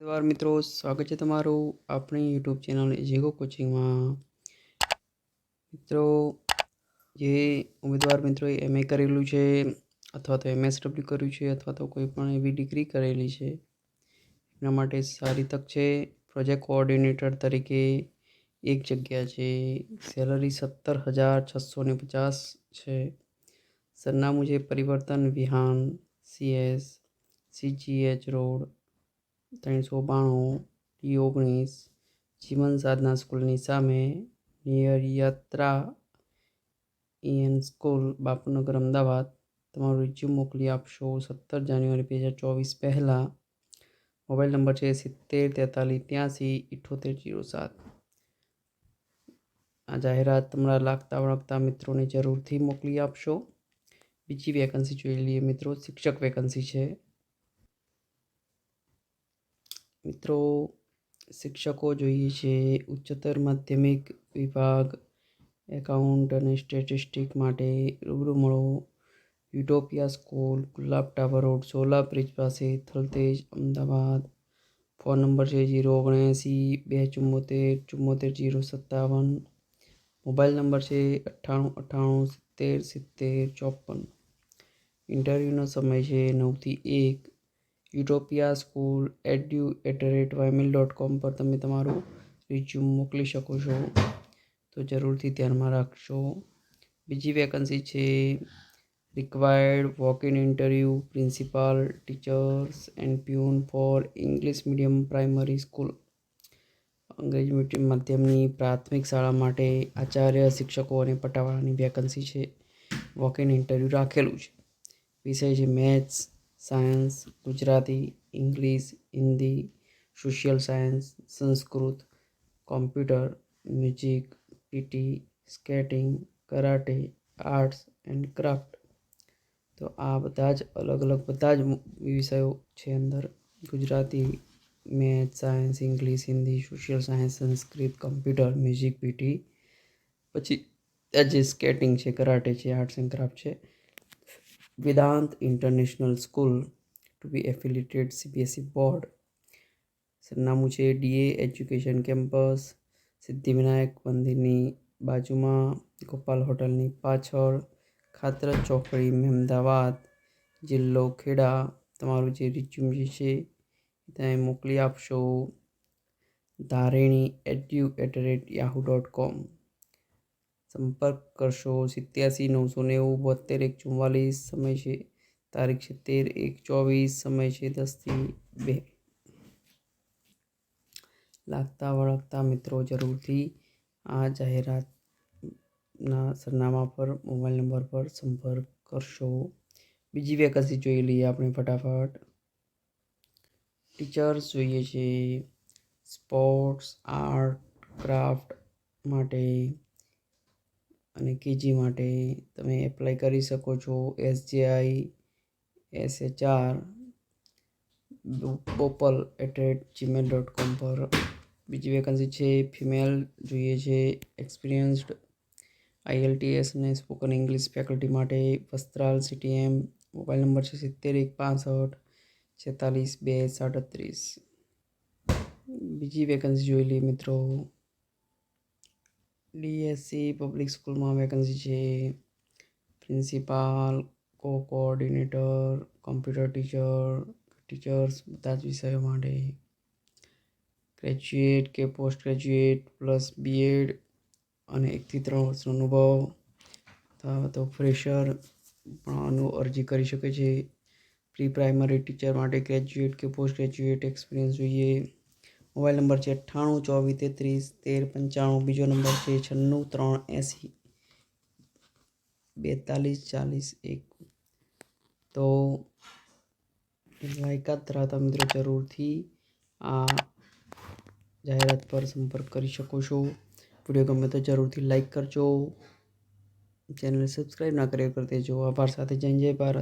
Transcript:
નમસ્કાર મિત્રો, સ્વાગત છે તમારું આપણી યુટ્યુબ ચેનલ જીગો કોચિંગમાં મિત્રો, જે ઉમેદવાર મિત્રોએ એમએ કરેલું છે, અથવા તો એમએસડબલ્યુ કર્યું છે, અથવા તો કોઈ પણ એવી ડિગ્રી કરેલી છે, એના માટે સારી તક છે. પ્રોજેક્ટ કોઓર્ડિનેટર તરીકે એક જગ્યા છે સેલરી સત્તર હજાર છસો ને પચાસ છે. સરનામું છે પરિવર્તન વિહાન સીએસ સીજીએચ રોડ ત્રણસો બાણું ટી ઓગણીસ જીવન સાધના સ્કૂલની સામે નિયર યાત્રા ઇએન સ્કૂલ, બાપુનગર, અમદાવાદ. તમારું રિઝ્યુમ મોકલી આપશો સત્તર જાન્યુઆરી બે હજાર ચોવીસ પહેલાં. મોબાઈલ નંબર છે સિત્તેર, તેતાલીસ, ત્યાંસી ઇઠ્ઠોતેર જીરો સાત. આ જાહેરાત તમારા લાગતા વળગતા મિત્રોને જરૂરથી મોકલી આપશો. બીજી વેકન્સી જોઈ લઈએ મિત્રો. શિક્ષક વેકન્સી છે. મિત્રો, શિક્ષકો જોઈએ છે, ઉચ્ચતર માધ્યમિક વિભાગ, એકાઉન્ટ અને સ્ટેટિસ્ટિક માટે રૂબરૂ મળો. Utopia school, Gulab tower road, Sola bridge પાસે થલતેજ, અમદાવાદ. ફોન નંબર છે જીરો ઓગણએંસી બે ચુમ્મોતેર ચુમ્મોતેર જીરો સત્તાવન. મોબાઈલ નંબર છે અઠ્ઠાણું અઠ્ઠાણું, સિત્તેર સિત્તેર, ચોપન. ઇન્ટરવ્યૂનો સમય છે નવથી એક. Utopia school edu at the rate ymail dot com પર તમે તમારું રિઝ્યુમ મોકલી શકો છો. તો જરૂરથી ધ્યાનમાં રાખશો બીજી વેકન્સી છે required walk in interview principal teachers and peon for English medium primary school અંગ્રેજી મીડિયમ માધ્યમની પ્રાથમિક શાળા માટે આચાર્ય, શિક્ષકો અને પટાવાળાની વેકન્સી છે. વોક ઇન ઇન્ટરવ્યૂ રાખેલું છે. વિષય છે maths science, Gujarati, English, Hindi, social science, Sanskrit, computer, music, PT, skating, karate, arts and craft. તો આ બધા જ અલગ અલગ બધા જ વિષયો છે અંદર. Gujarati, math, science, English, Hindi, social science, Sanskrit, computer, music, PT. પછી જે સ્કેટિંગ છે, કરાટે છે, આર્ટ્સ એન્ડ ક્રાફ્ટ છે Vedant international school to be affiliated CBSE board સરનામું છે ડીએ એજ્યુકેશન કેમ્પસ સિદ્ધિવિનાયક મંદિરની બાજુમાં ગોપાલ હોટલની પાછળ ખાતર ચોકડી મહેમદાવાદ જિલ્લો ખેડા તમારું જે રિઝ્યુમ જે છે તમે મોકલી આપશો Dhareni edu at rate Yahoo dot com સંપર્ક કરશો. સિત્યાસી, નવસો નેવું બોતેર એક ચુમ્માલીસ સમય છે તારીખ છે તેર એક ચોવીસ, સમય છે દસથી બે. લાગતા વળગતા મિત્રો જરૂરથી આ જાહેરાતના સરનામા પર, મોબાઈલ નંબર પર સંપર્ક કરશો. બીજી વેકન્સી જોઈ લઈએ આપણે ફટાફટ. ટીચર્સ જોઈએ છે સ્પોર્ટ્સ આર્ટ ક્રાફ્ટ માટે અને કેજી માટે તમે એપ્લાય કરી શકો છો SGI, SHR Bopal at rate Gmail dot com પર. બીજી વેકન્સી છે ફિમેલ જોઈએ છે એક્સપિરિયન્સ્ડ આઈએલટીએસ અને સ્પોકન ઇંગ્લિશ ફેકલ્ટી માટે વસ્ત્રાલ સીટીએમ મોબાઈલ નંબર છે સિત્તેર એક પાસઠ, છેતાલીસ બે સાડત્રીસ. બીજી વેકન્સી જોઈ લઈએ મિત્રો. ડીએસસી પબ્લિક સ્કૂલમાં વેકન્સી છે principal co coordinator computer teacher teachers બધા જ વિષયો માટે ગ્રેજ્યુએટ કે પોસ્ટ ગ્રેજ્યુએટ પ્લસ બીએડ અને એકથી ત્રણ વર્ષનો અનુભવ અથવા તો ફ્રેશર પણ અરજી કરી શકે છે પ્રી પ્રાઇમરી ટીચર માટે ગ્રેજ્યુએટ કે પોસ્ટ ગ્રેજ્યુએટ એક્સપિરિયન્સ જોઈએ મોબાઈલ નંબર છે અઠ્ઠાણું, ચોવીસ, તેત્રીસ, તેર, પંચાણું, બીજો નંબર છે છન્નું, ત્રણ, એંસી, બેતાલીસ, ચાલીસ, એક. તો લાયકાત ધરાવતા મિત્રો જરૂરથી આ જાહેરાત પર સંપર્ક કરી શકો છો. વીડિયો ગમે તો જરૂરથી લાઈક કરજો. ચેનલ સબસ્ક્રાઈબ ના કરી કરી દેજો આભાર સાથે જય જય ભારત.